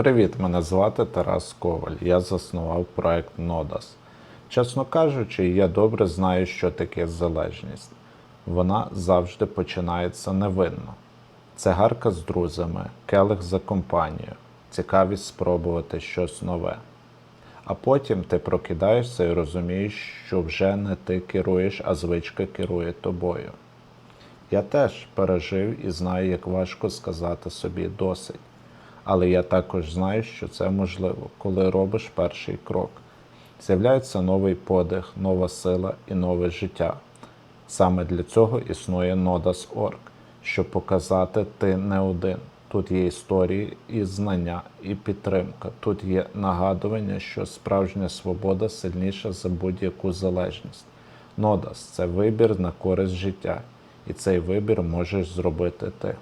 Привіт, мене звати Тарас Коваль. Я заснував проект Нодас. Чесно кажучи, я добре знаю, що таке залежність. Вона завжди починається невинно. Цигарка з друзями, келих за компанію, цікавість спробувати щось нове. А потім ти прокидаєшся і розумієш, що вже не ти керуєш, а звичка керує тобою. Я теж пережив і знаю, як важко сказати собі досить. Але я також знаю, що це можливо, коли робиш перший крок. З'являється новий подих, нова сила і нове життя. Саме для цього існує Nodas.org, щоб показати ти не один. Тут є історії, і знання, і підтримка. Тут є нагадування, що справжня свобода сильніша за будь-яку залежність. Нодас це вибір на користь життя, і цей вибір можеш зробити ти.